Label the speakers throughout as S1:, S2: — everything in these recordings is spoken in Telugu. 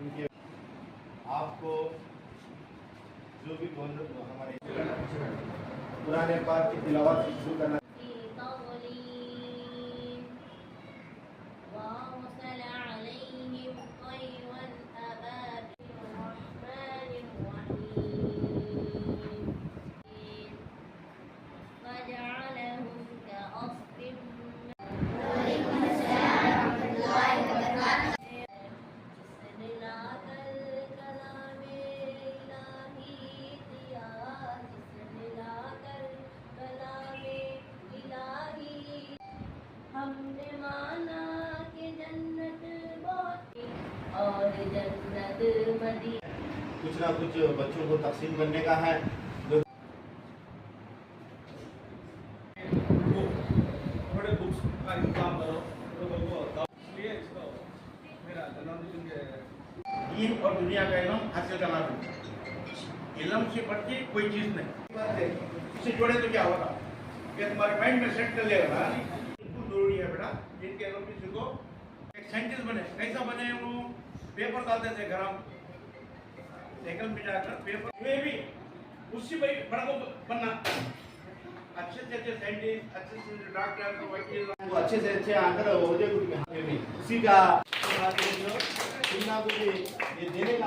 S1: उनके आपको जो भी बोल हमारे पुराने पाठ की तिलावत शुरू करना कुछ ना कुछ बच्चों को तकसीम करने का है।
S2: दीन और दुनिया का इलम हासिल करना चाहिए इलम से बढ़ के कोई चीज़ नहीं। बात है इससे जोड़े तो क्या होगा? ये तुम्हारे माइंड में सेट कर लेगा ना बिल्कुल ज़रूरी है बेटा जिनके इलम किसी को एक साइंटिस्ट बने। कैसा बने वो। पेपर डालते थे घर
S1: లేఖలు మీ పేపర్. ఇవేవి? కృషిపై మనకు మన అత్యచర్చ సైంటిస్ట్ అత్యచర్చ డాక్టర్ వైద్యులు అందరూ
S2: దేనిగా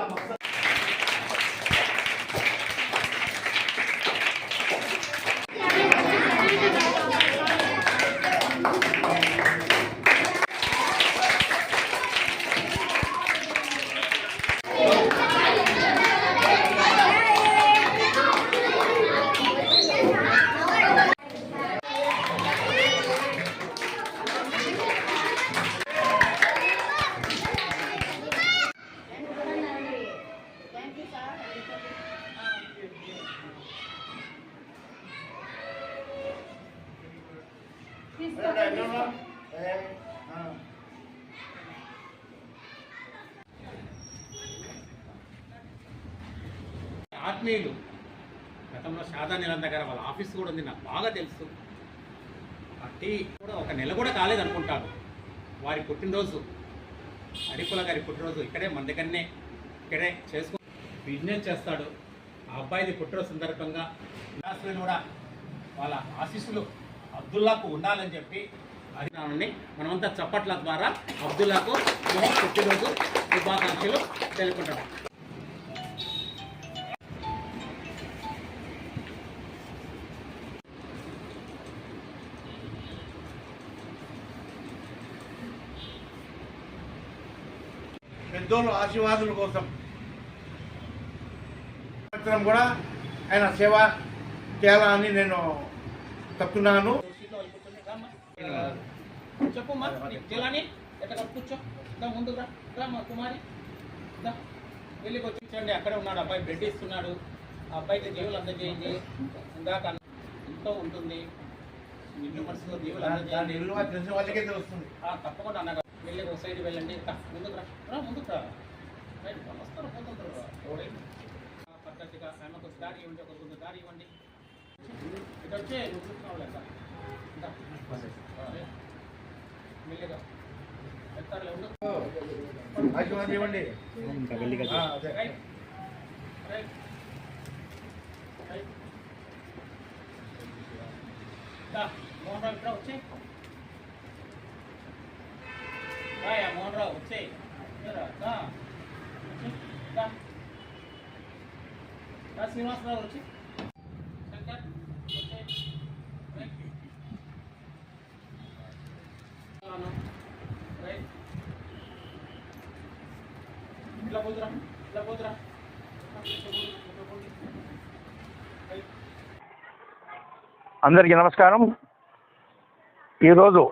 S3: ఆత్మీయులు గతంలో శారదా నిరంతర్ గారు వాళ్ళ ఆఫీస్ కూడా ఉంది నాకు బాగా తెలుసు. పార్టీ కూడా ఒక నెల కూడా కాలేదు అనుకుంటాను. వారి పుట్టినరోజు అరికుల గారి పుట్టినరోజు ఇక్కడే మన దగ్గరనే ఇక్కడే చేసుకో బిజినెస్ చేస్తాడు. ఆ అబ్బాయిది పుట్టినరోజు సందర్భంగా కూడా వాళ్ళ ఆశీస్సులు అబ్దుల్లాకు ఉండాలని చెప్పి అడిగినామని మనమంతా చప్పట్ల ద్వారా అబ్దుల్లాకు పుట్టినరోజు శుభాకాంక్షలు తెలుపుకుంటాం
S2: పెద్దోళ్ళు ఆశీర్వాదుల కోసం కూడా ఆయన సేవ చేయాలని నేను తప్పున్నాను.
S3: చెప్పు మా జిల్లాని ఎక్కడ కూర్చో. దా ముందు రా. మా కుమారి. దా వెళ్ళి కూర్చోండి. అక్కడే ఉన్నాడు అబ్బాయి బెడ్ ఇస్తున్నాడు. ఆ అబ్బాయికి దేవులు అందజేయండి. ఇందాక ఎంతో ఉంటుంది. నిన్ను మనసులో దేవులు అందజేయండి. తప్పకుండా అన్నగా వెళ్ళి ఒక సైడ్ వెళ్ళండి. దా, ముందుకు రా. రా ముందుకు రా. రైట్, వస్తారు పోతుంటారు పద్ధతిగా ఆమెకు దారి ఇవ్వండి ఒక దారి ఇవ్వండి. ఇటు వచ్చే నువ్వు కూర్చున్నావు
S2: ఆశీర్వాదం ఇవ్వండి
S3: మోహన్ రావు ఇక్కడ వచ్చే మోహన్ రావు వచ్చే శ్రీనివాసరావు వచ్చి శంకర్ వచ్చే రైట్ అవును. రైట్ ఇట్లా పోతురా ఇట్లా పోతురా రైట్
S4: అందరికీ నమస్కారం. ఈరోజు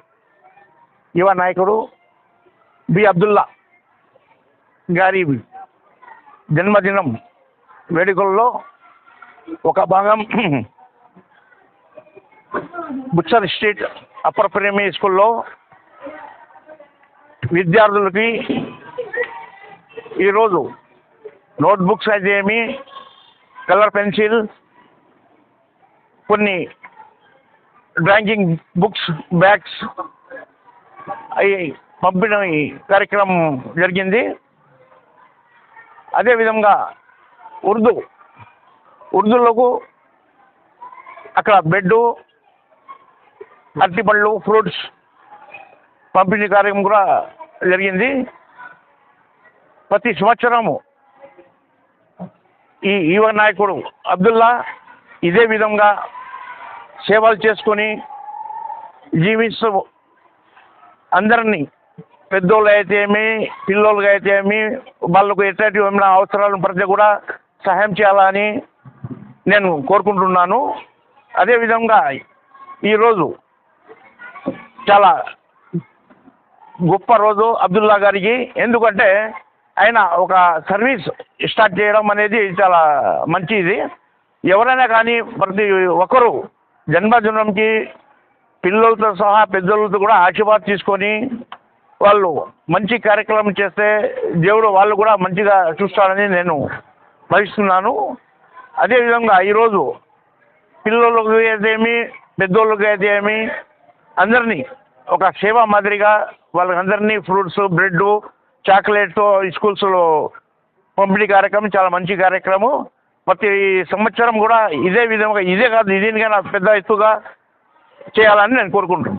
S4: యువ నాయకుడు బి అబ్దుల్లా గారి జన్మదినం వేడుకల్లో ఒక భాగం బుచ్చర్ స్ట్రీట్ అప్పర్ ప్రైమరీ స్కూల్లో విద్యార్థులకి ఈరోజు నోట్బుక్స్ అయితే ఏమి కలర్ పెన్సిల్ కొన్ని డ్రాయింగ్ బుక్స్ బ్యాగ్స్ అవి పంపిణీ కార్యక్రమం జరిగింది. అదేవిధంగా ఉర్దూ ఉర్దూలకు అక్కడ బెడ్డు అరటిపళ్ళు ఫ్రూట్స్ పంపిణీ కార్యక్రమం కూడా జరిగింది. ప్రతి సంవత్సరము. ఈ యువ నాయకుడు అబ్దుల్లా ఇదే విధంగా సేవలు చేసుకొని జీవిస్తూ అందరినీ పెద్దోళ్ళు అయితే ఏమి పిల్లోళ్ళకి అయితే ఏమి వాళ్ళకు ఎట్లాంటి ఏమైనా అవసరాలను పడితే కూడా సహాయం చేయాలని నేను కోరుకుంటున్నాను. అదేవిధంగా ఈరోజు చాలా గొప్ప రోజు అబ్దుల్లా గారికి. ఎందుకంటే ఆయన ఒక సర్వీస్ స్టార్ట్ చేయడం అనేది చాలా మంచిది. ఎవరైనా కానీ ప్రతి ఒక్కరు జన్మదినంకి పిల్లలతో సహా పెద్దలతో కూడా ఆశీర్వాదం తీసుకొని వాళ్ళు మంచి కార్యక్రమం చేస్తే దేవుడు వాళ్ళు కూడా మంచిగా చూస్తారని నేను భావిస్తున్నాను. అదేవిధంగా ఈరోజు పిల్లలకు అయితే ఏమి పెద్దోళ్ళకి అయితే ఏమి అందరినీ ఒక సేవ మాదిరిగా వాళ్ళందరినీ ఫ్రూట్స్ బ్రెడ్ చాక్లెట్ స్కూల్స్లో పంపిణీ కార్యక్రమం చాలా మంచి కార్యక్రమం. ప్రతి సంవత్సరం కూడా ఇదే విధంగా ఇదే కాదు దీనికైనా పెద్ద ఎత్తుగా చేయాలని నేను కోరుకుంటున్నాను.